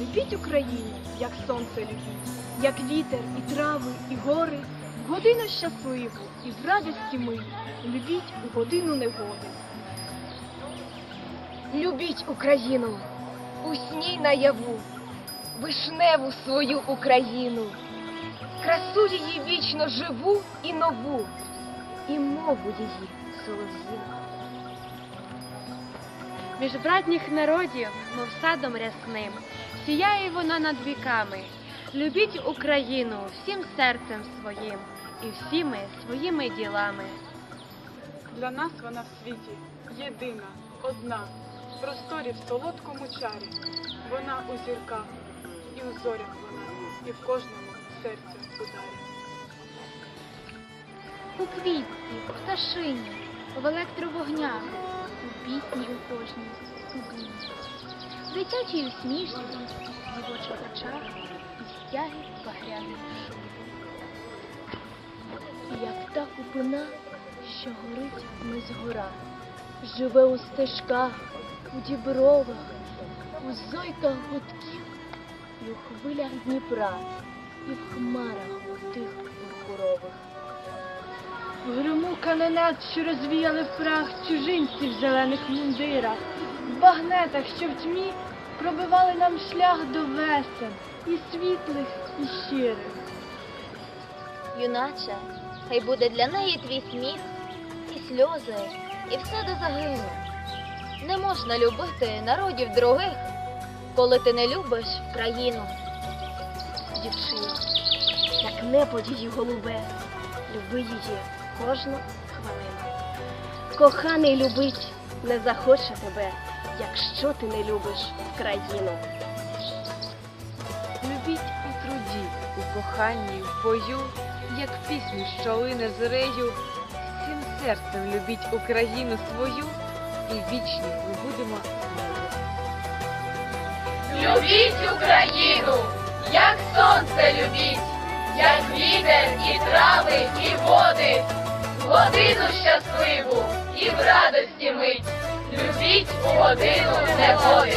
Любіть Україну, як сонце любіть, як вітер, і трави, і гори, в годину щасливу і в радості ми любіть у годину негоди. Любіть Україну, у сні наяву, вишневу свою Україну, красу її вічно живу і нову, і мову її солов'їну. Між братніх народів, мов садом рясним, сіяє вона над віками. Любіть Україну всім серцем своїм і всіми своїми ділами. Для нас вона в світі єдина, одна, в просторі в солодкому чарі. Вона у зірках, і у зорях вона, і в кожному серцю ударі. У квітці, в пташині, в електровогнях, у пісні у кожній, у дні. В дитячій усмішці, в дівочих очах і стяги багряних Як та купина, що горить не згора, живе у стежках, у дібровах, у зойках гудків, і у хвилях Дніпра, і в хмарах гриму що розвіяли в прах чужинці в зелених мундирах, в багнетах, що в тьмі пробивали нам шлях до весен, і світлих, і щирих. Юначе, хай буде для неї твій сміх, і сльози, і все до загину. Не можна любити народів других, коли ти не любиш країну. Дівчино, як небо її голубе, люби її кожну хвилину. Коханий любить не захоче тебе, якщо ти не любиш країну. Любіть у труді, у коханні, в бою, як пісню, що лине зорею. Всім серцем любіть Україну свою, і вічні ми будемо. Любіть Україну, як сонце любіть, як вітер і трави, і води, годину щасливу і в радості мить. Любіть у годину негоди.